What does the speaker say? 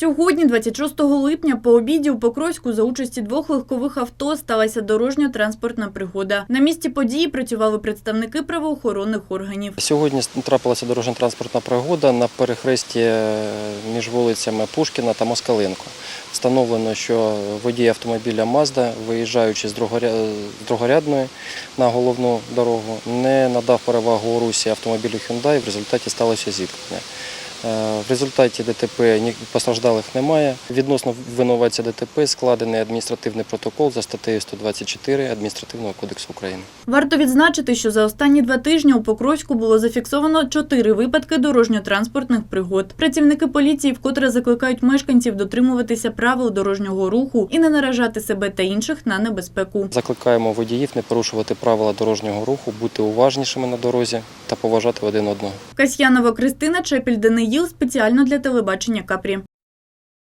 Сьогодні, 26 липня, по обіді у Покровську за участі двох легкових авто сталася дорожньо-транспортна пригода. На місці події працювали представники правоохоронних органів. Сьогодні трапилася дорожньо-транспортна пригода на перехресті е, між вулицями Пушкіна та Москаленко. Встановлено, що водій автомобіля Мазда, виїжджаючи з другорядної на головну дорогу, не надав перевагу у русі автомобілю Hyundai, в результаті сталося зіткнення. Е, В результаті ДТП постраждалих немає. Відносно винуватця ДТП складений адміністративний протокол за статтею 124 Адміністративного кодексу України. Варто відзначити, що за останні два тижні у Покровську було зафіксовано чотири випадки дорожньо-транспортних пригод. Працівники поліції вкотре закликають мешканців дотримуватися правил дорожнього руху і не наражати себе та інших на небезпеку. Закликаємо водіїв не порушувати правила дорожнього руху, бути уважнішими на дорозі та поважати один одного. Касьянова Кристина, Чепіль Даниїл спеціально для телебачення Капрі.